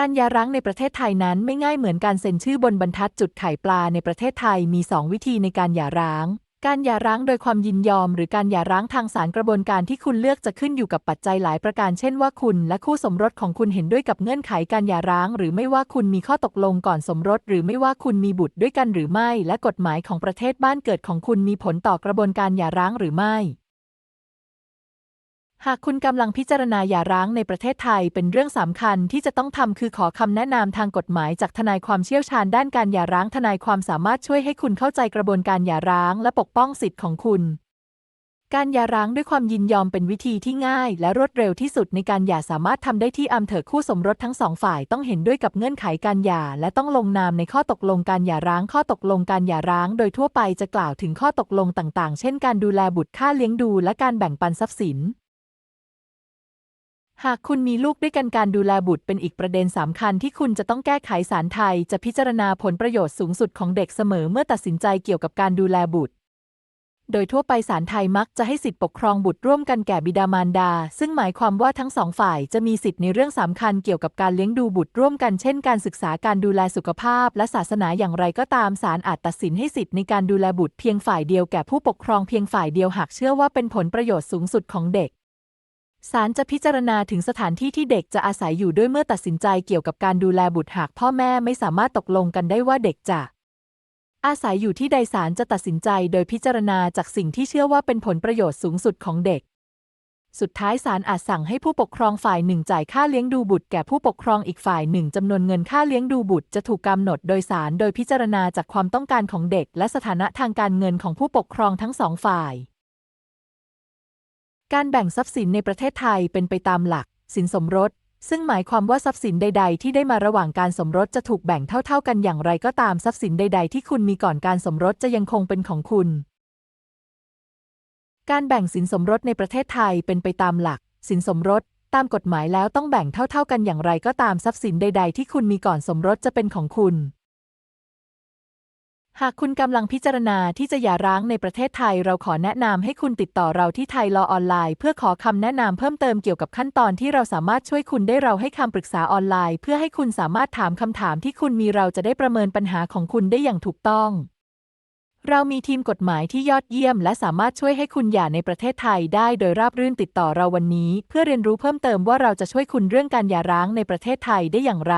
การหย่าร้างในประเทศไทยนั้นไม่ง่ายเหมือนการเซ็นชื่อบนบรรทัดจุดไข่ปลาในประเทศไทยมี 2 วิธีในการหย่าร้าง การหย่าร้างโดยความยินยอม หรือการหย่าร้างทางศาลกระบวนการที่คุณเลือกจะขึ้นอยู่กับปัจจัยหลายประการ เช่นว่าคุณและคู่สมรสของคุณเห็นด้วยกับเงื่อนไขการหย่าร้าง หรือไม่ว่าคุณมีข้อตกลงก่อนสมรส หรือไม่ว่าคุณมีบุตรด้วยกันหรือไม่ และกฎหมายของประเทศบ้านเกิดของคุณมีผลต่อกระบวนการหย่าร้างหรือไม่ หากคุณกำลังพิจารณาหย่าร้างในประเทศไทยเป็นเรื่องสำคัญที่จะต้องทำคือขอคำแนะนำทางกฎหมายจากทนายความเชี่ยวชาญด้านการหย่าร้างทนายความสามารถช่วยให้คุณเข้าใจกระบวนการหย่าร้างและปกป้องสิทธิ์ของคุณ การหย่าร้างด้วยความยินยอมเป็นวิธีที่ง่าย และรวดเร็วที่สุดในการหย่าสามารถทำได้ที่อำเภอคู่สมรสทั้งสองฝ่ายต้องเห็นด้วยกับเงื่อนไขการหย่าและต้องลงนามในข้อตกลงการหย่าร้างข้อตกลงการหย่าร้าง โดยทั่วไปจะกล่าวถึงข้อตกลงต่าง ๆ เช่น การดูแลบุตรค่าเลี้ยงดู และการแบ่งปันทรัพย์สิน หากคุณมีลูกด้วยกันการดูแลบุตรเป็นอีกประเด็นสำคัญที่คุณจะต้องแก้ไขศาลไทย จะพิจารณาผลประโยชน์สูงสุดของเด็กเสมอเมื่อตัดสินใจเกี่ยวกับการดูแลบุตร โดยทั่วไปศาลไทยมักจะให้สิทธิปกครองบุตรร่วมกันแก่บิดามารดา ซึ่งหมายความว่าทั้งสองฝ่ายจะมีสิทธิในเรื่องสำคัญเกี่ยวกับการเลี้ยงดูบุตรร่วมกันเช่น การศึกษาการดูแลสุขภาพ และศาสนาอย่างไรก็ตามศาลอาจตัดสินให้สิทธิในการดูแลบุตรเพียงฝ่ายเดียวแก่ผู้ปกครองเพียงฝ่ายเดียวหากเชื่อว่าเป็นผลประโยชน์สูงสุดของเด็ก ศาลจะพิจารณาถึงสถานที่ที่เด็กจะอาศัยอยู่ด้วยเมื่อตัดสินใจเกี่ยวกับการดูแลบุตรหากพ่อแม่ไม่สามารถตกลงกันได้ว่าเด็กจะ อาศัยอยู่ที่ใดศาลจะตัดสินใจโดยพิจารณาจากสิ่งที่เชื่อว่าเป็นผลประโยชน์สูงสุดของเด็ก สุดท้ายศาลอาจสั่งให้ผู้ปกครองฝ่ายหนึ่งจ่ายค่าเลี้ยงดูบุตรแก่ผู้ปกครองอีกฝ่ายหนึ่งจำนวนเงินค่าเลี้ยงดูบุตรจะถูกกำหนดโดยศาลโดยพิจารณาจากความต้องการของเด็ก และสถานะทางการเงินของผู้ปกครองทั้งสองฝ่าย การแบ่งทรัพย์สินในประเทศไทยเป็นไปตามหลัก สินสมรส ซึ่งหมายความว่าทรัพย์สินใด ๆ ที่ได้มาระหว่างการสมรสจะถูกแบ่งเท่า ๆ กันอย่างไรก็ตามทรัพย์สินใด ๆ ที่คุณมีก่อนการสมรสจะยังคงเป็นของคุณ การแบ่งสินสมรสในประเทศไทยเป็นไปตามหลัก สินสมรส ตามกฎหมายแล้วต้องแบ่งเท่า ๆ กันอย่างไรก็ตามทรัพย์สินใด ๆ ที่คุณมีก่อนสมรสจะเป็นของคุณ หากคุณกำลังพิจารณาที่จะหย่าร้างในประเทศไทย เราขอแนะนำให้คุณติดต่อเราที่ไทยรอออนไลน์ เพื่อขอคำแนะนำเพิ่มเติมเกี่ยวกับขั้นตอนที่เราสามารถช่วยคุณได้เราให้คำปรึกษาออนไลน์ เพื่อให้คุณสามารถถามคำถามที่คุณมีเราจะได้ประเมินปัญหาของคุณได้อย่างถูกต้อง เรามีทีมกฎหมายที่ยอดเยี่ยม และสามารถช่วยให้คุณหย่าในประเทศไทยได้โดยราบรื่นติดต่อเราวันนี้ เพื่อเรียนรู้เพิ่มเติมว่าเราจะช่วยคุณเรื่องการหย่าร้างในประเทศไทยได้อย่างไร